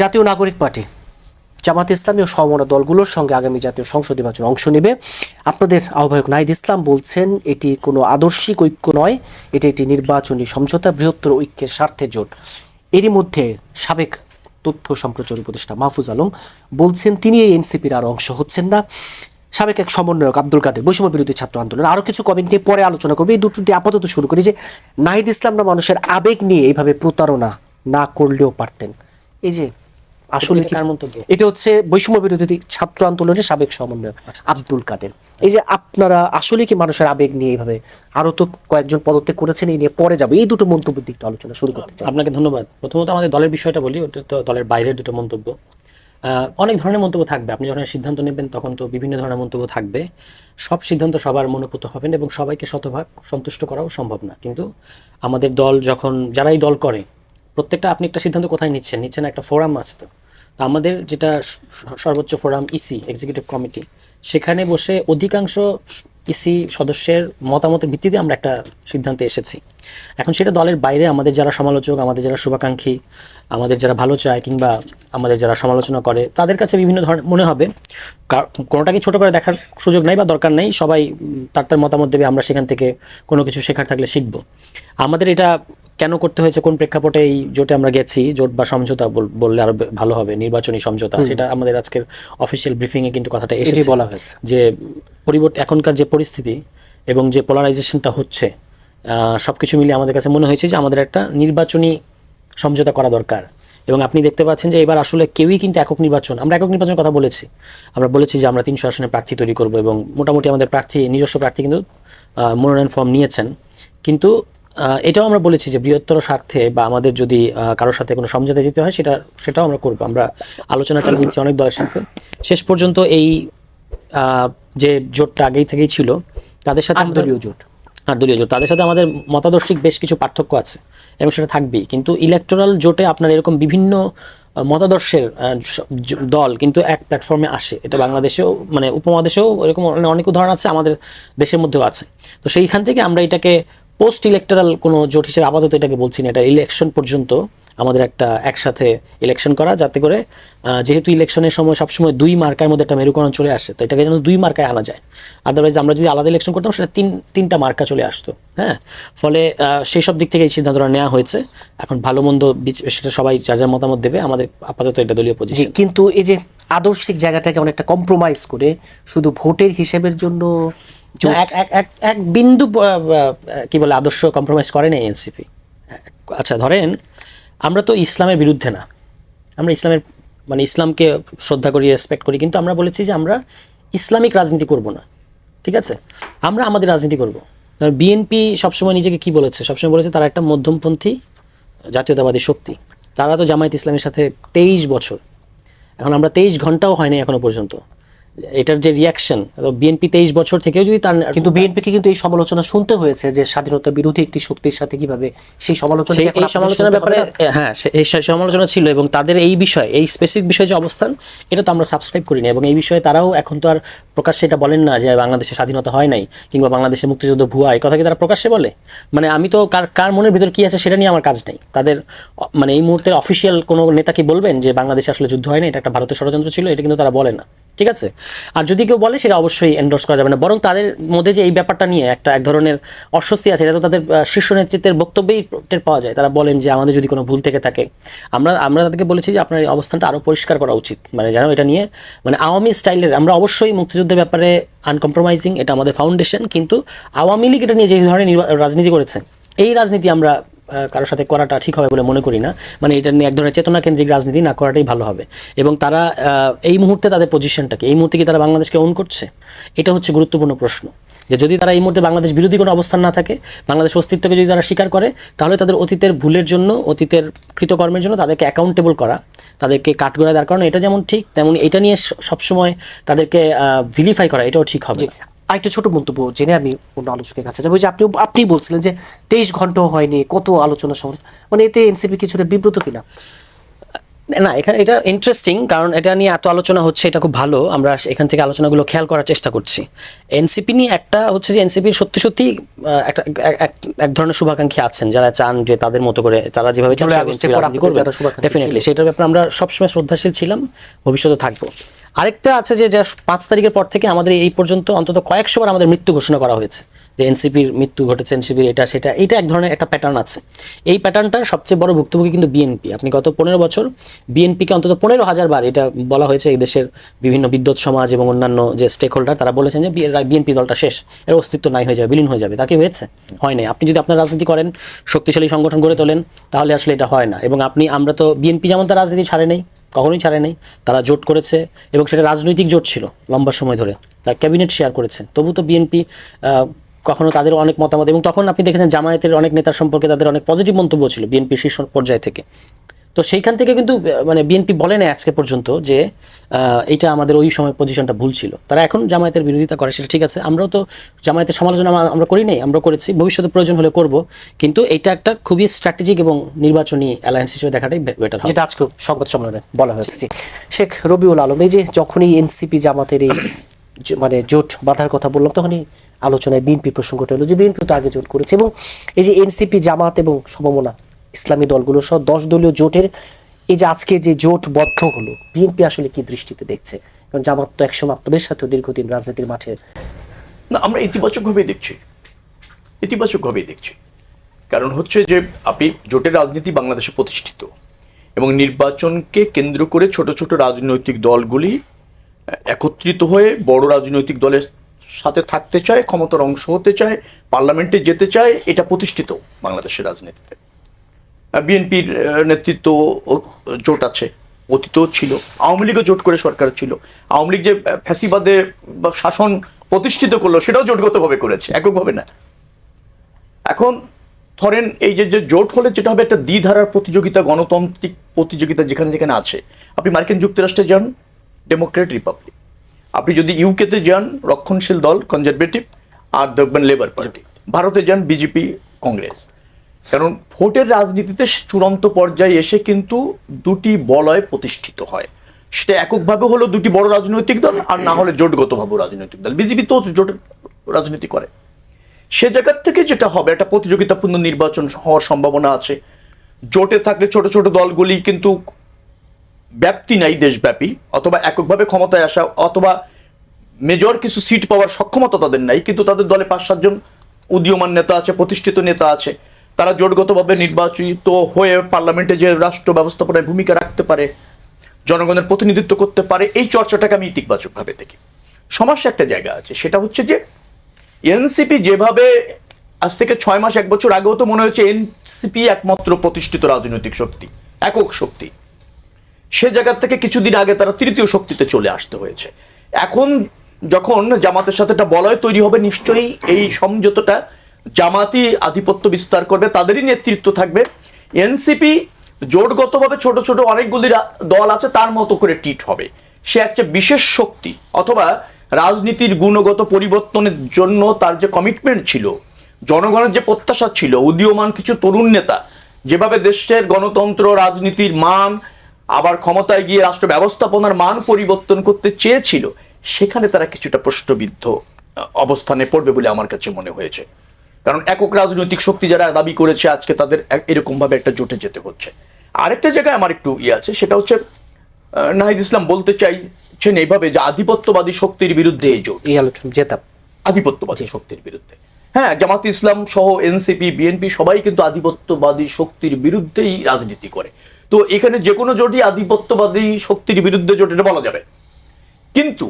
জাতীয় নাগরিক পার্টি, জামাত ইসলামী ও সমরা দলগুলোর সঙ্গে আগামী জাতীয় সংসদ নির্বাচনে অংশ নেবে। আপনাদের আহ্বায়ক নাহিদ ইসলাম বলছেন, এটি কোনো আদর্শিক ঐক্য নয়, এটি একটি নির্বাচনী সমঝোতা, বৃহত্তর ঐক্যের স্বার্থে জোট। এরই মধ্যে সাবেক তথ্য সম্প্রচার উপদেষ্টা মাহফুজ আলম বলছেন, তিনি এই এনসিপির আর অংশ হচ্ছেন না। সাবেক এক সমন্বয়ক আব্দুল কাদের বৈষম্য বিরোধী ছাত্র আন্দোলন, আরও কিছু কমেন্ট নিয়ে পরে আলোচনা করবে। এই দুটো দিয়ে আপাতত শুরু করি যে নাহিদ ইসলামরা মানুষের আবেগ নিয়ে এইভাবে প্রতারণা না করলেও পারতেন। এই যে আসলে? এটা হচ্ছে বৈষম্য বিরোধী ছাত্র আন্দোলনের সাবেক সমন্বয়ক আব্দুল কাদের। এই যে আপনারা আসলে কি মানুষের আবেগ নিয়ে এইভাবে আরও তো কয়েকজন পদত্যাগ করেছেন এই নিয়ে পরে যাব। এই দুটো মন্তব্যের দিকটা আলোচনা শুরু করতে চাই। আপনাকে ধন্যবাদ। প্রথমত আমাদের দলের বিষয়টা বলি ওটা তো দলের বাইরের দুটো মন্তব্য। অনেক ধরনের মন্তব্য থাকবে। আপনি যখন সিদ্ধান্ত নেবেন তখন তো বিভিন্ন ধরনের মন্তব্য থাকবে। সব সিদ্ধান্ত সবার মনোপুত হবেন এবং সবাইকে শতভাগ সন্তুষ্ট করাও সম্ভব না। কিন্তু আমাদের দল যখন যারাই দল করে প্রত্যেকটা আপনি একটা সিদ্ধান্ত কোথায় নিচ্ছেন? নিচ্ছেন একটা ফোরাম আছে তো। আমাদের যেটা সর্বোচ্চ ফোরাম ইসি এক্সিকিউটিভ কমিটি সেখানে বসে অধিকাংশ ইসি সদস্যের মতামতের ভিত্তিতে আমরা একটা সিদ্ধান্তে এসেছি। এখন সেটা দলের বাইরে, আমাদের যারা সমালোচক, আমাদের যারা শুভাকাঙ্ক্ষী, আমাদের যারা ভালো চায় কিংবা আমাদের যারা সমালোচনা করে, তাদের কাছে বিভিন্ন ধরনের মনে হবে। কোনোটাকে ছোট করে দেখার সুযোগ নাই বা দরকার নেই, সবাই তার তার মতামত দেবে, আমরা সেখান থেকে কোনো কিছু শেখার থাকলে শিখব। আমাদের এটা কেন করতে হয়েছে কোন প্রেক্ষাপটে এই জোটে আমরা গেছি জোট বা সমঝোতা বললে আরও ভালো হবে নির্বাচনী সমঝোতা সেটা আমাদের আজকের অফিসিয়াল ব্রিফিং এ কিন্তু কথাটা এসেছে বলা হয়েছে। যে পরিবর্তে এখনকার যে পরিস্থিতি এবং যে পোলারাইজেশনটা হচ্ছে সব কিছু মিলিয়ে আমাদের কাছে মনে হয়েছে যে আমাদের একটা নির্বাচনী সমঝোতা করা দরকার। এবং আপনি দেখতে পাচ্ছেন যে এবার আসলে কেউই কিন্তু একক নির্বাচন আমরা একক নির্বাচনের কথা বলেছি। আমরা বলেছি যে আমরা তিনশো আসনে প্রার্থী তৈরি করব এবং মোটামুটি আমাদের প্রার্থী নিজস্ব প্রার্থী কিন্তু আহ, মনোনয়ন ফর্ম নিয়েছেন। কিন্তু এটাও আমরা বলেছি যে বৃহত্তর স্বার্থে বা আমাদের যদি কারোর সাথে কোনো সমঝোতা যেতে হয় সেটা সেটাও আমরা করব। আমরা আলোচনা চালিয়ে দিচ্ছি অনেক দলের সাথে। শেষ পর্যন্ত এই যে জোটটা আগেই থেকেই ছিল তাদের সাথে আমাদের- জোট। আর দলীয় জোট। তাদের সাথে আমাদের মতাদর্শিক বেশ কিছু পার্থক্য আছে এবং সেটা থাকবেই। কিন্তু ইলেকটোরাল জোটে আপনার এরকম বিভিন্ন মতাদর্শের দল কিন্তু এক প্ল্যাটফর্মে আসে। এটা বাংলাদেশেও মানে উপমহাদেশেও এরকম অনেক উদাহরণ আছে আমাদের দেশের মধ্যেও আছে। তো সেইখান থেকে আমরা এটাকে পোস্ট ইলেকটোরাল কোনো জোট হিসেবে আপাতত এটাকে বলছি না এটা ইলেকশন পর্যন্ত আমাদের একটা একসাথে ইলেকশন করা যাতে করে যেহেতু ইলেকশনের সময় সবসময় দুই মার্কার মধ্যে একটা মেরুকরণ চলে আসে তো এটাকে যেন দুই মার্কায় আনা যায়। আদারওয়াইজ আমরা যদি আলাদা ইলেকশন করতাম সেটা তিন তিনটা মার্কা চলে আসতো হ্যাঁ? ফলে সেই সব দিক থেকে এই সিদ্ধান্তটা নেওয়া হয়েছে। এখন ভালো মন্দ সেটা সবাই যা যার মতামত দেবে আমাদের আপাতত এটা দলীয় পজিশন কিন্তু এই যে আদর্শিক জায়গাটাকে অনেকটা কম্প্রোমাইজ করে শুধু ভোটের হিসেবের জন্য এক বিন্দু কি বলে, আদর্শ কম্প্রোমাইজ করে না আচ্ছা ধরেন আমরা তো ইসলামের বিরুদ্ধে না। আমরা ইসলামের মানে ইসলামকে শ্রদ্ধা করি রেসপেক্ট করি, কিন্তু আমরা বলেছি যে আমরা ইসলামিক রাজনীতি করব না। ঠিক আছে? আমরা আমাদের রাজনীতি করব। বিএনপি সবসময় নিজেকে কি বলেছে? সবসময় বলেছে তারা একটা মধ্যমপন্থী জাতীয়তাবাদী শক্তি। তারা তো জামায়াত ইসলামের সাথে তেইশ বছর। এখন আমরা তেইশ ঘন্টাও হয়নি এখনও পর্যন্ত। এটার যে রিয়াকশন বিএনপি তেইশ বছর থেকেও যদি তার কিন্তু বিএনপিকে কিন্তু এই সমালোচনা শুনতে হয়েছে যে স্বাধীনতা বিরোধী একটি শক্তির সাথে কীভাবে সেই সমালোচনা এই সমালোচনার ব্যাপারে হ্যাঁ এই সমালোচনা ছিল এবং তাদের এই বিষয় এই স্পেসিফিক বিষয়ে যে অবস্থান এটা তো আমরা সাবস্ক্রাইব করিনি এবং এই বিষয়ে তারাও এখন তো আর প্রকাশ্যে এটা বলেন না যে বাংলাদেশে স্বাধীনতা হয় নাই কিংবা বাংলাদেশে মুক্তিযুদ্ধ ভুয়া এই কথা কি তারা প্রকাশ্যে বলে? মানে আমি তো কার কার মনের ভিতর কি আছে সেটা নিয়ে আমার কাজ নেই। তাদের মানে এই মুহূর্তের অফিসিয়াল কোনো নেতা কি বলবেন যে বাংলাদেশে আসলে যুদ্ধ হয় না এটা একটা ভারতের ষড়যন্ত্র ছিল এটা কিন্তু তারা বলে না। ঠিক আছে? আর যদি কেউ বলে, সেটা অবশ্যই এন্ডোর্স করা যাবে না। বরং তাদের মধ্যে যে এই ব্যাপারটা নিয়ে একটা এক ধরনের অস্বস্তি আছে, এটা তো তাদের শীর্ষ নেতৃত্বের বক্তব্যেই টের পাওয়া যায়। তারা বলেন যে, আমাদের যদি কোনো ভুল থেকে থাকে। আমরা আমরা তাদেরকে বলেছি যে, আপনার এই অবস্থানটা আরও পরিষ্কার করা উচিত। মানে যেন এটা নিয়ে মানে আওয়ামী স্টাইলের, আমরা অবশ্যই মুক্তিযুদ্ধের ব্যাপারে আনকম্প্রোমাইজিং এটা আমাদের ফাউন্ডেশন কিন্তু আওয়ামী লীগ এটা নিয়ে যে ধরনের রাজনীতি করেছে, এই রাজনীতি আমরা কারোর সাথে করাটা ঠিক হবে বলে মনে করি না। মানে এটা নিয়ে এক ধরনের চেতনা কেন্দ্রিক রাজনীতি না করাটাই ভালো হবে। এবং তারা এই মুহূর্তে তাদের পজিশনটাকে এই মুহূর্তে কি তারা বাংলাদেশকে অন করছে? এটা হচ্ছে গুরুত্বপূর্ণ প্রশ্ন। যে যদি তারা এই মুহূর্তে বাংলাদেশ বিরোধী কোনো অবস্থান না থাকে বাংলাদেশ অস্তিত্বকে যদি তারা স্বীকার করে তাহলে তাদের অতীতের ভুলের জন্য অতীতের কৃতকর্মের জন্য তাদেরকে অ্যাকাউন্টেবল করা তাদেরকে কাঠগড়ায় দাঁড় করানো এটা যেমন ঠিক তেমন এটা নিয়ে সবসময় তাদেরকে ভিলিফাই করা এটাও ঠিক হবে। আরেকটা ছোট মন্তব্য জেনে আমি অন্য আলোচকের কাছে যাব যে আপনি আপনি বলছিলেন যে তেইশ ঘন্টাও হয়নি কত আলোচনা সমালোচনা মানে এতে এনসিপি কিছুটা বিব্রত কিনা? না এখানে এটা ইন্টারেস্টিং কারণ এটা নিয়ে এত আলোচনা হচ্ছে এটা খুব ভালো। আমরা এখান থেকে আলোচনাগুলো খেয়াল করার চেষ্টা করছি। এনসিপি নিয়ে একটা হচ্ছে যে এনসিপির সত্যি সত্যি একটা এক- ধরনের শুভাকাঙ্ক্ষী আছেন যারা চান যে তাদের মতো করে তারা যেভাবে ডেফিনেটলি সেটার ব্যাপারে আমরা সবসময় শ্রদ্ধাশীল ছিলাম ভবিষ্যতে থাকব। আরেকটা আছে যে পাঁচ তারিখের পর থেকে আমাদের এই পর্যন্ত অন্তত কয়েকশো বার আমাদের মৃত্যু ঘোষণা করা হয়েছে। যে এনসিপির মৃত্যু ঘটেছে, এনসিপির এটা, সেটা, এটা এক ধরনের একটা প্যাটার্ন আছে। এই প্যাটার্নটার সবচেয়ে বড় ভুক্তভোগী কিন্তু বিএনপি। আপনি গত পনেরো বছর বিএনপিকে অন্তত পনেরো হাজার বার এটা বলা হয়েছে, এই দেশের বিভিন্ন বিদ্যুৎ সমাজ এবং অন্যান্য যে স্টেক হোল্ডার তারা বলেছেন যে বিএনপি দলটা শেষ। এর অস্তিত্ব নাই, হয়ে যাবে, বিলীন হয়ে যাবে। তাকে হয়েছে? হয় নাই। আপনি যদি আপনার রাজনীতি করেন, শক্তিশালী সংগঠন গড়ে তোলেন, তাহলে আসলে এটা হয় না। এবং আপনি, আমরা তো বিএনপি যেমন তার রাজনীতি ছাড়ে নেই কখনোই ছাড়ে তারা জোট করেছে এবং সেটা রাজনৈতিক জোট ছিল লম্বা সময় ধরে। তার ক্যাবিনেট শেয়ার করেছেন। তবু তো বিএনপি কখনো তাদের অনেক মতামত এবং তখন আপনি দেখেছেন জামায়াতের অনেক নেতার সম্পর্কে তাদের অনেক পজিটিভ মন্তব্য ছিল বিএনপি শীর্ষ পর্যায় থেকে। তো সেইখান থেকে কিন্তু মানে বিএনপি বলে না আজকে পর্যন্ত যে এটা আমাদের ওই সময় পজিশনটা ভুল ছিল। তারা এখন জামায়াতের বিরোধিতা করে, সেটা ঠিক আছে। আমরাও তো জামায়াতের সমালোচনা আমরা করি নাই আমরা করেছি। ভবিষ্যতে প্রয়োজন হলে করব। কিন্তু এটা একটা খুবই স্ট্র্যাটেজিক এবং নির্বাচনী অ্যালায়েন্স হিসেবে দেখাটাই বেটার যেটা আজকে সংবাদ সম্মেলনে বলা হয়েছে শেখ রবিউল আলম, এই যে যখনই এনসিপি জামাতের এই মানে জোট বাঁধার কথা বললাম, তখনই আলোচনায় বিএনপি প্রসঙ্গটা এলো যে বিএনপি তো আগে জোট করেছে এবং এই যে এনসিপি জামাত এবং সমমনা ইসলামী দলগুলো সহ দশ দলীয় জোটের এই যে আজকে যে জোটবদ্ধ হলো, বিএনপি আসলে কি দৃষ্টিতে দেখছে? কারণ জামাত তো একসময় আপনাদের সাথেও দীর্ঘদিন রাজনীতির মাঠে না, আমরা ইতিবাচকভাবেই দেখছি। ইতিবাচকভাবেই দেখছি। কারণ হচ্ছে যে আপনি জোটের রাজনীতি বাংলাদেশে প্রতিষ্ঠিত এবং নির্বাচনকে কেন্দ্র করে ছোট ছোট রাজনৈতিক দলগুলি একত্রিত হয়ে বড় রাজনৈতিক দলের সাথে থাকতে চায়, ক্ষমতার অংশ হতে চায়, পার্লামেন্টে যেতে চায়, এটা প্রতিষ্ঠিত বাংলাদেশের রাজনীতিতে। বিএনপির নেতৃত্ব জোট আছে অতীতও ছিল, আওয়ামী লীগও জোট করে সরকার ছিল। আওয়ামী লীগ যে ফ্যাসিবাদে শাসন প্রতিষ্ঠিত করল, সেটাও জোটগতভাবে করেছে, এককভাবে না। এখন ধরেন এই যে জোট হলে যেটা হবে একটা দ্বিধারার প্রতিযোগিতা, গণতান্ত্রিক প্রতিযোগিতা যেখানে যেখানে আছে। আপনি মার্কিন যুক্তরাষ্ট্রে যান ডেমোক্রেট রিপাবলিক আপনি যদি ইউকেতে যান, রক্ষণশীল দল কনজারভেটিভ আর দেখবেন লেবার পার্টি ভারতে যান বিজেপি কংগ্রেস কারণ ভোটের রাজনীতিতে চূড়ান্ত পর্যায়ে এসে কিন্তু দুটি বলয় প্রতিষ্ঠিত হয়। সেটা এককভাবে হলো দুটি বড় রাজনৈতিক দল আর না হলে জোটগতভাবে রাজনৈতিক দল। বিজেপি তো জোট রাজনীতি করে। সে জায়গার থেকে যেটা হবে, একটা প্রতিযোগিতাপূর্ণ নির্বাচন হওয়ার সম্ভাবনা আছে। জোটে থাকলে ছোট ছোট দলগুলি কিন্তু ব্যাপ্তি নাই দেশব্যাপী, অথবা এককভাবে ক্ষমতায় আসা, অথবা মেজর কিছু সিট পাওয়ার সক্ষমতা তাদের নাই, কিন্তু তাদের দলে পাঁচ সাতজন উদীয়মান নেতা আছে, প্রতিষ্ঠিত নেতা আছে। তারা জোটগতভাবে নির্বাচিত হয়ে পার্লামেন্টে যে রাষ্ট্র ব্যবস্থাপনায় ভূমিকা রাখতে পারে, জনগণের প্রতিনিধিত্ব করতে পারে, এই চর্চাটাকে আমি ইতিবাচকভাবে দেখি। সমস্যা একটা জায়গা আছে, সেটা হচ্ছে যে এনসিপি যেভাবে আজ থেকে ছয় মাস, এক বছর আগেও তো মনে হয়েছে এনসিপি একমাত্র প্রতিষ্ঠিত রাজনৈতিক শক্তি, একক শক্তি। সে জায়গা থেকে কিছুদিন আগে তারা তৃতীয় শক্তিতে চলে আসতে হয়েছে। এখন যখন জামাতের সাথে একটা বলয় তৈরি হবে, নিশ্চয়ই এই সমঝোতাটা জামাতি আধিপত্য বিস্তার করবে, তাদেরই নেতৃত্ব থাকবে। এনসিপি জোটগতভাবে ছোট ছোট অনেকগুলি দল আছে, তার মতো করে টিট হবে। সে একটা বিশেষ শক্তি, অথবা রাজনীতির গুণগত পরিবর্তনের জন্য তার যে কমিটমেন্ট ছিল, জনগণের যে প্রত্যাশা ছিল, উদীয়মান কিছু তরুণ নেতা, যেভাবে দেশের গণতন্ত্র, রাজনীতির মান, আবার ক্ষমতায় গিয়ে রাষ্ট্র ব্যবস্থাপনার মান পরিবর্তন করতে চেয়েছিল, সেখানে তারা কিছুটা প্রশ্নবিদ্ধ, অবস্থানে পড়বে বলে আমার কাছে মনে হয়েছে। কারণ একক রাজনৈতিক শক্তি যারা দাবি করেছে আজকে তাদের এরকমভাবে একটা জোটে যেতে হচ্ছে। আরেকটা জায়গায় আমার একটু ইয়ে আছে সেটা হচ্ছে নাহিদ ইসলাম বলতে চাইছেন এইভাবে যে আধিপত্যবাদী শক্তির বিরুদ্ধে এই জোট। এই আলোচনা যেতাম আধিপত্যবাদী শক্তির বিরুদ্ধে। হ্যাঁ জামাত ইসলাম সহ এনসিপি বিএনপি সবাই কিন্তু আধিপত্যবাদী শক্তির বিরুদ্ধেই রাজনীতি করে। তো এখানে যে কোনো জোটই আধিপত্যবাদী শক্তির বিরুদ্ধে জোট এটা বলা যাবে। কিন্তু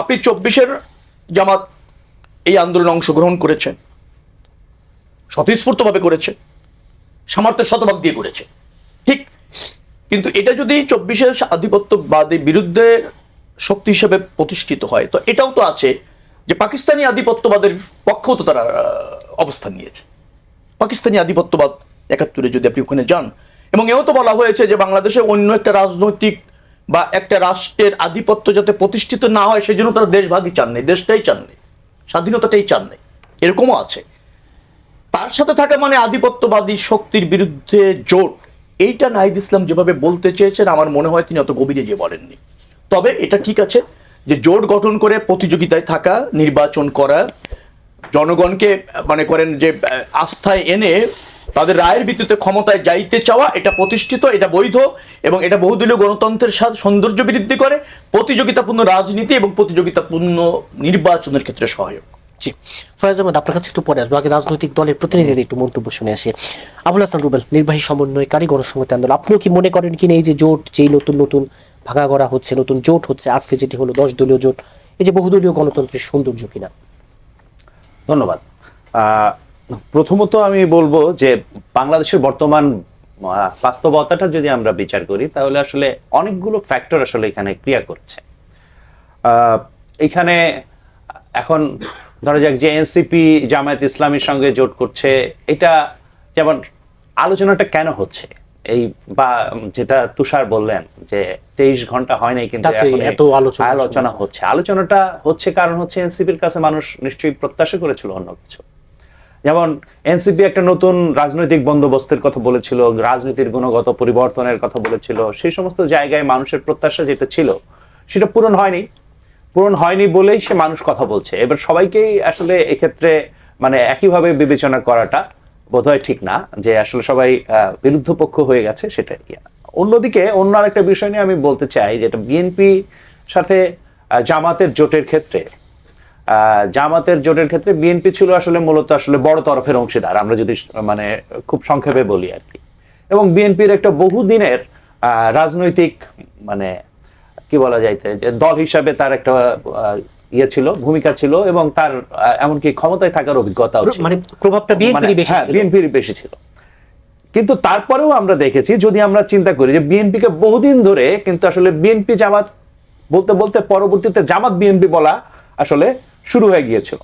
আপনি চব্বিশের জামাত এই আন্দোলনে অংশগ্রহণ করেছেন। স্বতঃস্ফূর্তভাবে করেছে। সামর্থ্যের শতভাগ দিয়ে করেছে। ঠিক? কিন্তু এটা যদি চব্বিশের আধিপত্যবাদী বিরুদ্ধে শক্তি হিসেবে প্রতিষ্ঠিত হয়, তো এটাও তো আছে যে পাকিস্তানি আধিপত্যবাদের পক্ষেও তো তারা অবস্থান নিয়েছে। পাকিস্তানি আধিপত্যবাদ একাত্তরে যদি আপনি ওখানে যান, এবং এও তো বলা হয়েছে যে বাংলাদেশে অন্য একটা রাজনৈতিক বা একটা রাষ্ট্রের আধিপত্য যাতে প্রতিষ্ঠিত না হয়, সেজন্য তারা দেশভাগই চাননি দেশটাই চাননি স্বাধীনতাটাই চাননি এরকমও আছে। তার সাথে থাকা মানে আধিপত্যবাদী শক্তির বিরুদ্ধে জোট। এইটা নাহিদ ইসলাম যেভাবে বলতে চেয়েছেন, আমার মনে হয় তিনি অত গভীরে যে বলেননি। তবে এটা ঠিক আছে যে জোট গঠন করে প্রতিযোগিতায় থাকা, নির্বাচন করা, জনগণকে মানে করেন যে আস্থায় এনে তাদের রায়ের ভিত্তিতে ক্ষমতায় যাইতে চাওয়া, এটা প্রতিষ্ঠিত, এটা বৈধ এবং এটা বহুদলীয় গণতন্ত্রের সাথে সৌন্দর্য বৃদ্ধি করে প্রতিযোগিতাপূর্ণ রাজনীতি এবং প্রতিযোগিতাপূর্ণ নির্বাচনের ক্ষেত্রে সহায়ক। জি ফয়াজ আহমদ আপনার কাছে একটু পরে আসব। আগে রাজনৈতিক দলের প্রতিনিধিদের একটু মন্তব্য শুনে আসি। আবুল হাসান রুবেল, নির্বাহী সমন্বয়কারী গণসংহতি আন্দোলন। আপনিও কি মনে করেন কিনা এই যে জোট, যেই নতুন নতুন ভাগা করা হচ্ছে, নতুন জোট হচ্ছে, আজকে যেটি হলো দশ দলীয় জোট, এই যে বহুদলীয় গণতন্ত্রের সৌন্দর্য কিনা? ধন্যবাদ। প্রথমত আমি বলব যে বাংলাদেশের বর্তমান বাস্তবতাটা যদি আমরা বিচার করি, তাহলে আসলে অনেকগুলো ফ্যাক্টর আসলে এখানে ক্রিয়া করছে। এখানে এখন ধরা যাক যে এনসিপি জামায়াত ইসলামীর সঙ্গে জোট করছে এটা যেমন আলোচনাটা কেন হচ্ছে? এই বা যেটা তুষার বললেন যে তেইশ ঘণ্টা হয় নাই কিন্তু এত আলোচনা হচ্ছে। আলোচনাটা হচ্ছে কারণ হচ্ছে এনসিপির কাছে মানুষ নিশ্চয়ই প্রত্যাশা করেছিল অন্য কিছু। যেমন এনসিপি একটা নতুন রাজনৈতিক বন্দোবস্তের কথা বলেছিল রাজনীতির গুণগত পরিবর্তনের কথা বলেছিল সেই সমস্ত জায়গায় মানুষের প্রত্যাশা যেটা ছিল সেটা পূরণ হয়নি। পূরণ হয়নি বলেই সে মানুষ কথা বলছে এবার সবাইকেই আসলে এক্ষেত্রে মানে একইভাবে বিবেচনা করাটা বোধহয় ঠিক না, যে আসলে সবাই বিরুদ্ধ পক্ষ হয়ে গেছে সেটা। অন্যদিকে অন্য আরেকটা বিষয় নিয়ে আমি বলতে চাই, যেটা বিএনপি সাথে জামাতের জোটের ক্ষেত্রে জামাতের জোটের ক্ষেত্রে বিএনপি ছিল আসলে মূলত আসলে বড় তরফের অংশীদার, আমরা যদি মানে খুব সংক্ষেপে বলি আর কি এবং বিএনপির একটা বহুদিনের রাজনৈতিক মানে কি বলা যাইতে যে দল হিসাবে তার একটা ইয়ে ছিল ভূমিকা ছিল এবং তার এমনকি ক্ষমতায় থাকার অভিজ্ঞতা মানে প্রভাবটা বিএনপির বেশি ছিল। বিএনপির বেশি ছিল। কিন্তু তারপরেও আমরা দেখেছি যদি আমরা চিন্তা করি যে বিএনপি কে বহুদিন ধরে কিন্তু আসলে বিএনপি জামাত বলতে বলতে পরবর্তীতে জামাত বিএনপি বলা আসলে শুরু হয়ে গিয়েছিল।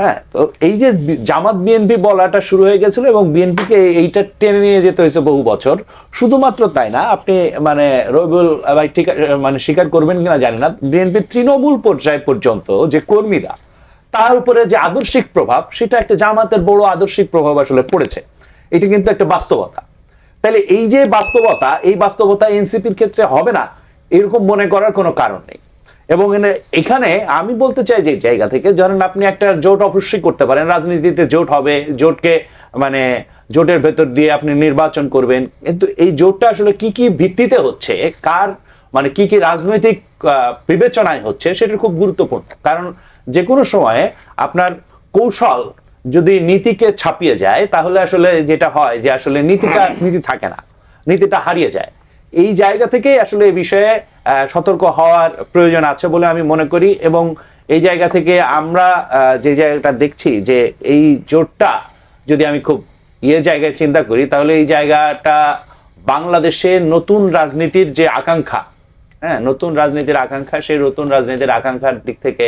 হ্যাঁ তো এই যে জামাত বিএনপি বলাটা শুরু হয়ে গেছিল এবং বিএনপিকে এইটা টেনে নিয়ে যেতে হয়েছে বহু বছর। শুধুমাত্র তাই না, আপনি মানে রবিউল ভাই ঠিক মানে স্বীকার করবেন কিনা জানি না, বিএনপির তৃণমূল পর্যায় পর্যন্ত যে কর্মীরা, তার উপরে যে আদর্শিক প্রভাব, সেটা একটা জামাতের বড় আদর্শিক প্রভাব আসলে পড়েছে। এটা কিন্তু একটা বাস্তবতা। তাহলে এই যে বাস্তবতা, এই বাস্তবতা এনসিপির ক্ষেত্রে হবে না, এরকম মনে করার কোনো কারণ নেই। এবং এখানে আমি বলতে চাই যে জায়গা থেকে, ধরেন আপনি একটা জোট অবশ্যই করতে পারেন, রাজনীতিতে জোট হবে, জোটকে মানে জোটের ভেতর দিয়ে আপনি নির্বাচন করবেন, কিন্তু এই জোটটা আসলে কি কি ভিত্তিতে হচ্ছে, কার মানে কি কি রাজনৈতিক বিবেচনায় হচ্ছে, সেটা খুব গুরুত্বপূর্ণ। কারণ যে কোনো সময়ে আপনার কৌশল যদি নীতিকে ছাপিয়ে যায়, তাহলে আসলে যেটা হয় যে আসলে নীতিটা, নীতি থাকে না, নীতিটা হারিয়ে যায়। এই জায়গা থেকেই আসলে এই বিষয়ে সতর্ক হওয়ার প্রয়োজন আছে বলে আমি মনে করি এবং এই জায়গা থেকে আমরা যে জায়গাটা দেখছি যে এই জোটটা যদি আমি খুব ইয়ে জায়গায় চিন্তা করি, তাহলে এই জায়গাটা বাংলাদেশে নতুন রাজনীতির যে আকাঙ্ক্ষা হ্যাঁ নতুন রাজনীতির আকাঙ্ক্ষা, সেই নতুন রাজনীতির আকাঙ্ক্ষার দিক থেকে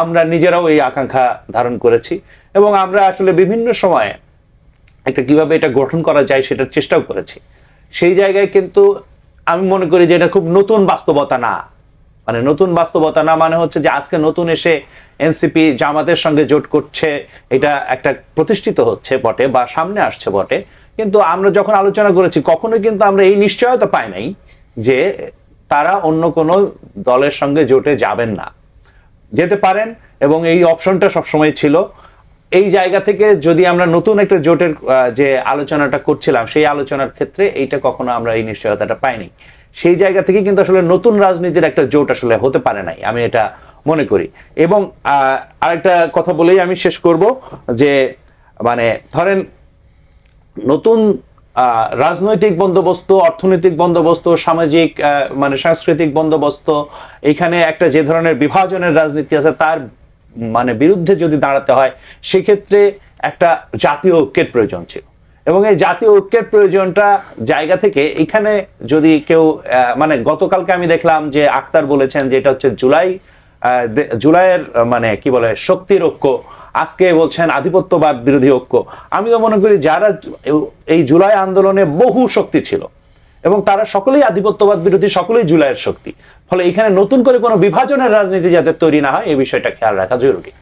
আমরা নিজেরাও এই আকাঙ্ক্ষা ধারণ করেছি এবং আমরা আসলে বিভিন্ন সময়ে একটা কীভাবে এটা গঠন করা যায় সেটার চেষ্টাও করেছি। সেই জায়গায় কিন্তু আমি মনে করি যে এটা খুব নতুন বাস্তবতা না। মানে নতুন বাস্তবতা না মানে হচ্ছে যে আজকে নতুন এসে এনসিপি জামাতের সঙ্গে জোট করছে, এটা একটা প্রতিষ্ঠিত হচ্ছে বটে বা সামনে আসছে বটে। কিন্তু আমরা যখন আলোচনা করেছি, কখনোই কিন্তু আমরা এই নিশ্চয়তা পাই নাই যে তারা অন্য কোনো দলের সঙ্গে জোটে যাবেন না। যেতে পারেন এবং এই অপশনটা সবসময় ছিল। এই জায়গা থেকে যদি আমরা নতুন একটা জোটের যে আলোচনাটা করছিলাম, সেই আলোচনার ক্ষেত্রে এইটা কখনো আমরা এই নিশ্চয়তাটা পাইনি। সেই জায়গা থেকে কিন্তু আসলে নতুন রাজনীতির একটা জোট আসলে হতে পারে নাই, আমি এটা মনে করি। এবং আরেকটা কথা বলেই আমি শেষ করব যে মানে ধরেন নতুন রাজনৈতিক বন্দোবস্ত, অর্থনৈতিক বন্দোবস্ত, সামাজিক মানে সাংস্কৃতিক বন্দোবস্ত, এখানে একটা যে ধরনের বিভাজনের রাজনীতি আছে, তার মানে বিরুদ্ধে যদি দাঁড়াতে হয়, সেক্ষেত্রে একটা জাতীয় ঐক্যের প্রয়োজন ছিল। এবং এই জাতীয় ঐক্যের প্রয়োজনটা জায়গা থেকে এখানে যদি কেউ মানে গতকালকে আমি দেখলাম যে আক্তার বলেছেন যে এটা হচ্ছে জুলাই জুলাইয়ের মানে কি বলে, শক্তির ঐক্য। আজকে বলছেন আধিপত্যবাদ বিরোধী ঐক্য। আমি তো মনে করি যারা এই জুলাই আন্দোলনে বহু শক্তি ছিল এবং তারা সকলেই আধিপত্যবাদ বিরোধী, সকলেই জুলাইয়ের শক্তি। ফলে এখানে নতুন করে কোনো বিভাজনের রাজনীতি যাতে তৈরি না হয়, এই বিষয়টা খেয়াল রাখা জরুরি।